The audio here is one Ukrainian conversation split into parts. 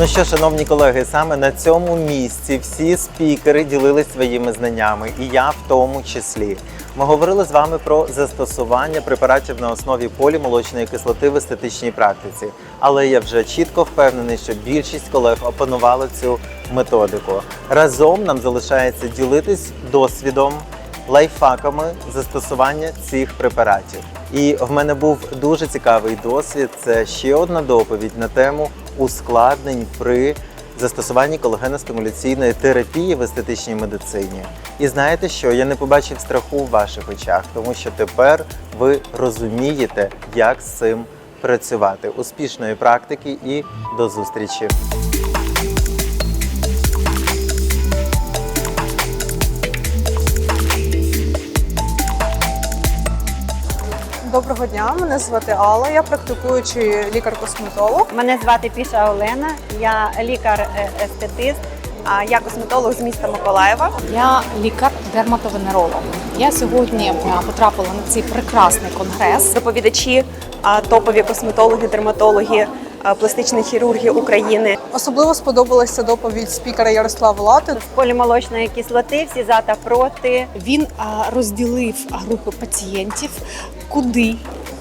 Ну що, шановні колеги, саме на цьому місці всі спікери ділились своїми знаннями, і я в тому числі. Ми говорили з вами про застосування препаратів на основі полімолочної кислоти в естетичній практиці. Але я вже чітко впевнений, що більшість колег опанували цю методику. Разом нам залишається ділитись досвідом, лайфхаками застосування цих препаратів. І в мене був дуже цікавий досвід. Це ще одна доповідь на тему ускладнень при застосуванні колагеностимуляційної терапії в естетичній медицині. І знаєте що? Я не побачив страху в ваших очах, тому що тепер ви розумієте, як з цим працювати. Успішної практики і до зустрічі! Доброго дня, мене звати Алла, я практикуючий лікар-косметолог. Мене звати Піша Олена, я лікар-естетист, а я косметолог з міста Миколаєва. Я лікар-дерматовенеролог. Я сьогодні е, потрапила на цей прекрасний конгрес. Доповідачі, топові косметологи, дерматологи, пластичні хірурги України. Особливо сподобалася доповідь спікера Ярослава Лати. З полімолочної кислоти всі за та проти. Він е, розділив групи пацієнтів, куди,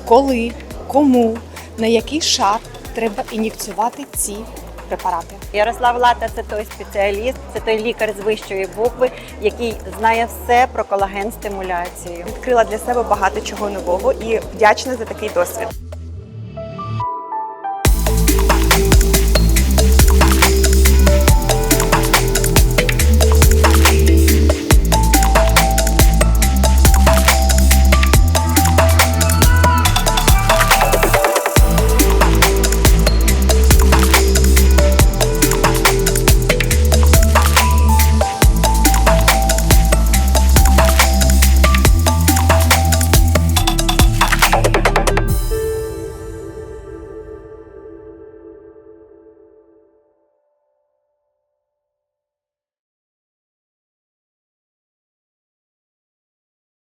коли, кому, на який шар треба ін'єкціювати ці препарати. Ярослав Лата це той спеціаліст, це той лікар з вищої букви, який знає все про колаген стимуляцію. Відкрила для себе багато чого нового і вдячна за такий досвід.